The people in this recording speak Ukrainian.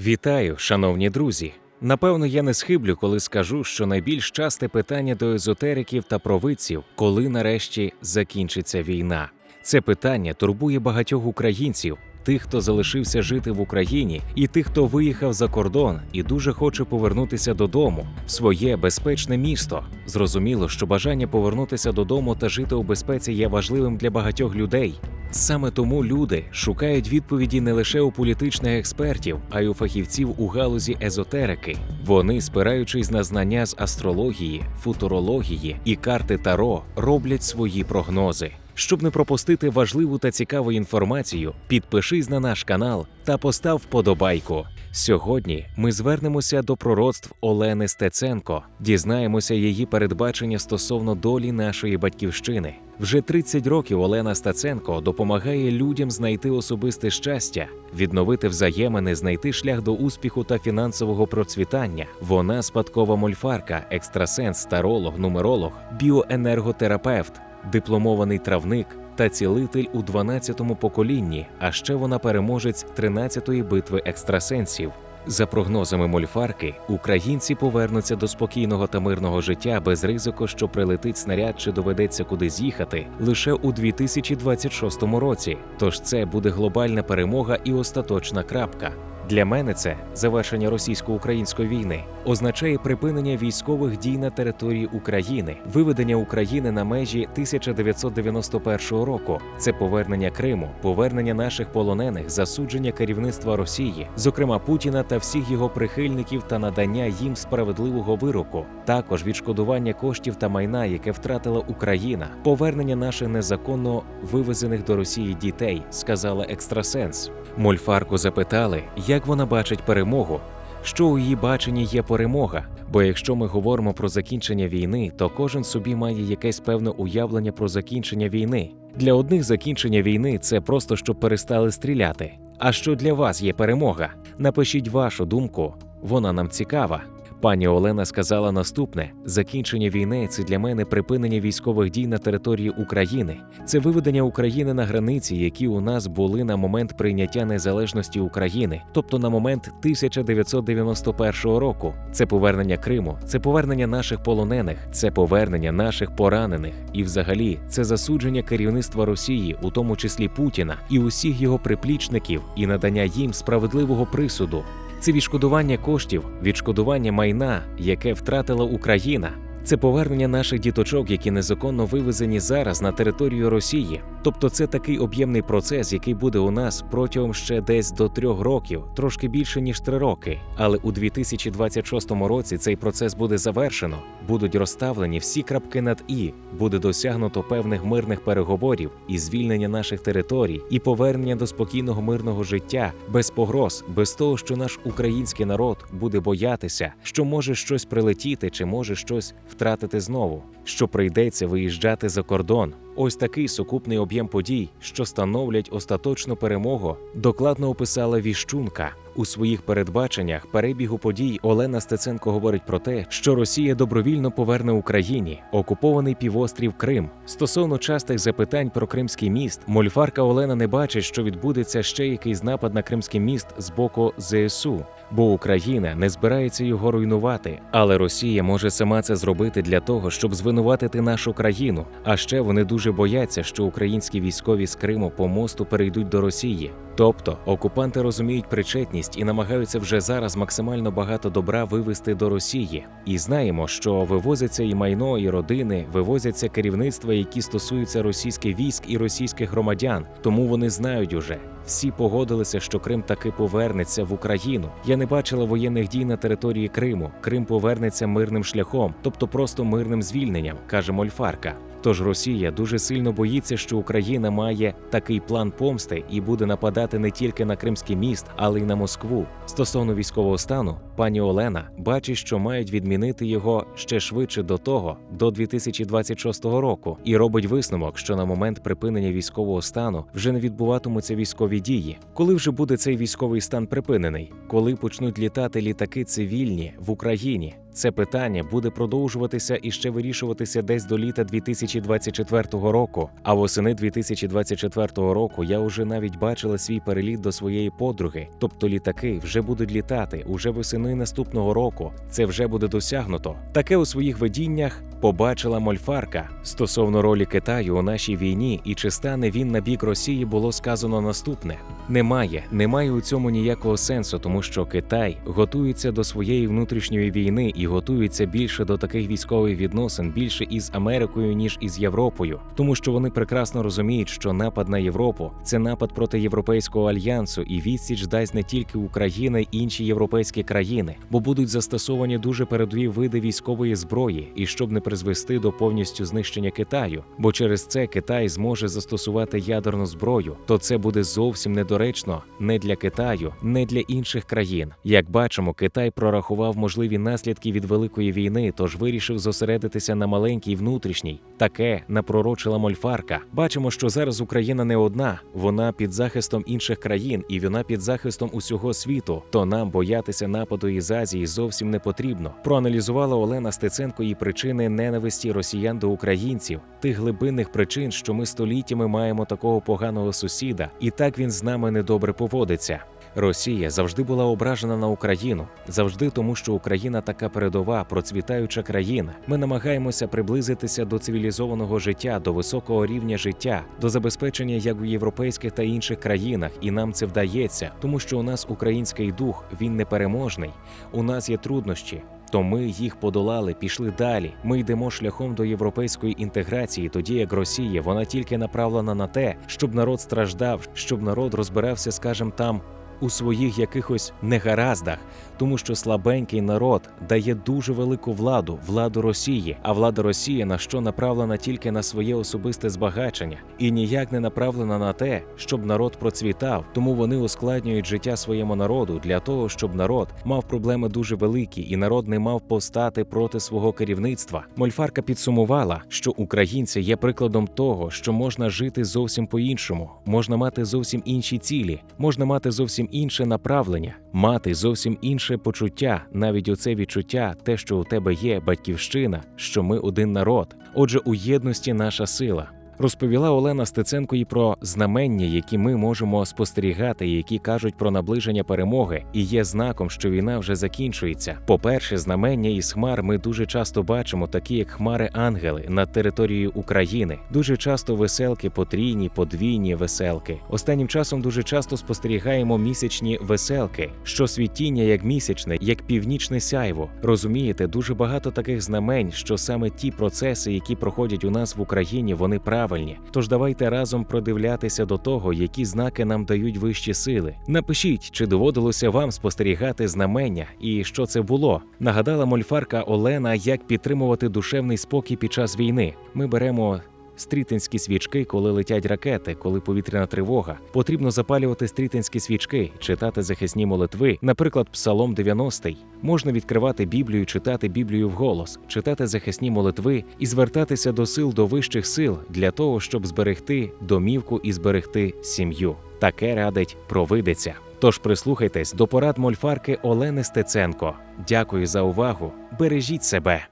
Вітаю, шановні друзі! Напевно, я не схиблю, коли скажу, що найбільш часте питання до езотериків та провидців, коли нарешті закінчиться війна. Це питання турбує багатьох українців, тих, хто залишився жити в Україні, і тих, хто виїхав за кордон і дуже хоче повернутися додому, в своє безпечне місто. Зрозуміло, що бажання повернутися додому та жити у безпеці є важливим для багатьох людей. Саме тому люди шукають відповіді не лише у політичних експертів, а й у фахівців у галузі езотерики. Вони, спираючись на знання з астрології, футурології і карти Таро, роблять свої прогнози. Щоб не пропустити важливу та цікаву інформацію, підпишись на наш канал та постав вподобайку. Сьогодні ми звернемося до пророцтв Олени Стеценко, дізнаємося її передбачення стосовно долі нашої батьківщини. Вже 30 років Олена Стеценко допомагає людям знайти особисте щастя, відновити взаємини, знайти шлях до успіху та фінансового процвітання. Вона спадкова мольфарка, екстрасенс, таролог, нумеролог, біоенерготерапевт, дипломований травник та цілитель у 12-му поколінні. А ще вона переможець 13-ї битви екстрасенсів. За прогнозами мольфарки, українці повернуться до спокійного та мирного життя без ризику, що прилетить снаряд чи доведеться кудись їхати лише у 2026 році. Тож це буде глобальна перемога і остаточна крапка. Для мене це завершення російсько-української війни означає припинення військових дій на території України, виведення України на межі 1991 року. Це повернення Криму, повернення наших полонених, засудження керівництва Росії, зокрема Путіна та всіх його прихильників та надання їм справедливого вироку. Також відшкодування коштів та майна, яке втратила Україна, повернення наших незаконно вивезених до Росії дітей, сказала екстрасенс. Мольфарку запитали, як вона бачить перемогу. Що у її баченні є перемога? Бо якщо ми говоримо про закінчення війни, то кожен собі має якесь певне уявлення про закінчення війни. Для одних закінчення війни це просто щоб перестали стріляти. А що для вас є перемога? Напишіть вашу думку, вона нам цікава. Пані Олена сказала наступне: закінчення війни це для мене припинення військових дій на території України. Це виведення України на границі, які у нас були на момент прийняття незалежності України, тобто на момент 1991 року. Це повернення Криму, це повернення наших полонених, це повернення наших поранених, і, взагалі, це засудження керівництва Росії, у тому числі Путіна, і усіх його приплічників, і надання їм справедливого присуду. Це відшкодування коштів, відшкодування майна, яке втратила Україна. Це повернення наших діточок, які незаконно вивезені зараз на територію Росії. Тобто, це такий об'ємний процес, який буде у нас протягом ще десь до трьох років, трошки більше ніж три роки. Але у 2026 році цей процес буде завершено, будуть розставлені всі крапки над і, буде досягнуто певних мирних переговорів і звільнення наших територій, і повернення до спокійного мирного життя без погроз, без того, що наш український народ буде боятися, що може щось прилетіти чи може щось втратити знову, що прийдеться виїжджати за кордон. Ось такий сукупний об'єм подій, що становлять остаточну перемогу, докладно описала Віщунка. У своїх передбаченнях перебігу подій Олена Стеценко говорить про те, що Росія добровільно поверне Україні окупований півострів Крим. Стосовно частих запитань про Кримський міст, мольфарка Олена не бачить, що відбудеться ще якийсь напад на Кримський міст з боку ЗСУ, бо Україна не збирається його руйнувати. Але Росія може сама це зробити для того, щоб звинуватити нашу країну. А ще вони дуже бояться, що українські військові з Криму по мосту перейдуть до Росії. Тобто окупанти розуміють причетність і намагаються вже зараз максимально багато добра вивести до Росії. І знаємо, що вивозяться і майно, і родини, вивозяться керівництва, які стосуються російських військ і російських громадян. Тому вони знають уже. Всі погодилися, що Крим таки повернеться в Україну. Я не бачила воєнних дій на території Криму. Крим повернеться мирним шляхом, тобто просто мирним звільненням, каже Мольфарка. Тож Росія дуже сильно боїться, що Україна має такий план помсти і буде нападати не тільки на Кримський міст, але й на Москву. Стосовно військового стану, пані Олена бачить, що мають відмінити його ще швидше до того, до 2026 року, і робить висновок, що на момент припинення військового стану вже не відбуватимуться військові дії. Коли вже буде цей військовий стан припинений? Коли почнуть літати літаки цивільні в Україні? Це питання буде продовжуватися і ще вирішуватися десь до літа 2024 року. А восени 2024 року я вже навіть бачила свій переліт до своєї подруги. Тобто літаки вже будуть літати уже восени наступного року. Це вже буде досягнуто. Таке у своїх видіннях побачила Мольфарка стосовно ролі Китаю у нашій війні, і чи стане він на бік Росії, було сказано наступне: немає, немає у цьому ніякого сенсу, тому що Китай готується до своєї внутрішньої війни і готується більше до таких військових відносин, більше із Америкою ніж із Європою, тому що вони прекрасно розуміють, що напад на Європу це напад проти Європейського альянсу, і відсіч дасть не тільки Україна й інші європейські країни, бо будуть застосовані дуже передові види військової зброї, і щоб не призвести до повністю знищення Китаю, бо через це Китай зможе застосувати ядерну зброю, то це буде зовсім недоречно не для Китаю, не для інших країн. Як бачимо, Китай прорахував можливі наслідки від великої війни, тож вирішив зосередитися на маленькій внутрішній. Таке напророчила Мольфарка. Бачимо, що зараз Україна не одна, вона під захистом інших країн, і вона під захистом усього світу. То нам боятися нападу із Азії зовсім не потрібно. Проаналізувала Олена Стеценко і причини ненависті росіян до українців, тих глибинних причин, що ми століттями маємо такого поганого сусіда, і так він з нами недобре поводиться. Росія завжди була ображена на Україну, завжди тому, що Україна така передова, процвітаюча країна. Ми намагаємося приблизитися до цивілізованого життя, до високого рівня життя, до забезпечення як у європейських та інших країнах, і нам це вдається, тому що у нас український дух він непереможний. У нас є труднощі. То ми їх подолали, пішли далі. Ми йдемо шляхом до європейської інтеграції, тоді як Росія, вона тільки направлена на те, щоб народ страждав, щоб народ розбирався, скажем там. У своїх якихось негараздах, тому що слабенький народ дає дуже велику владу, владу Росії, а влада Росії на що направлена тільки на своє особисте збагачення і ніяк не направлена на те, щоб народ процвітав. Тому вони ускладнюють життя своєму народу для того, щоб народ мав проблеми дуже великі, і народ не мав повстати проти свого керівництва. Мольфарка підсумувала, що українці є прикладом того, що можна жити зовсім по-іншому, можна мати зовсім інші цілі, можна мати зовсім інше направлення, мати зовсім інше почуття, навіть оце відчуття, те, що у тебе є батьківщина, що ми один народ. Отже, у єдності наша сила. Розповіла Олена Стеценко і про знамення, які ми можемо спостерігати, які кажуть про наближення перемоги, і є знаком, що війна вже закінчується. По-перше, знамення із хмар ми дуже часто бачимо, такі як хмари ангели над територією України. Дуже часто веселки, потрійні, подвійні веселки. Останнім часом дуже часто спостерігаємо місячні веселки, що світіння як місячне, як північне сяйво. Розумієте, дуже багато таких знамень, що саме ті процеси, які проходять у нас в Україні, вони правильні. Тож давайте разом продивлятися до того, які знаки нам дають вищі сили. Напишіть, чи доводилося вам спостерігати знамення і що це було. Нагадала мольфарка Олена, як підтримувати душевний спокій під час війни. Ми беремо. Стрітинські свічки, коли летять ракети, коли повітряна тривога, потрібно запалювати стрітинські свічки, читати захисні молитви, наприклад, Псалом 90. Можна відкривати Біблію, читати Біблію вголос, читати захисні молитви і звертатися до сил до вищих сил для того, щоб зберегти домівку і зберегти сім'ю. Таке радить провидиця. Тож прислухайтесь до порад мольфарки Олени Стеценко. Дякую за увагу. Бережіть себе.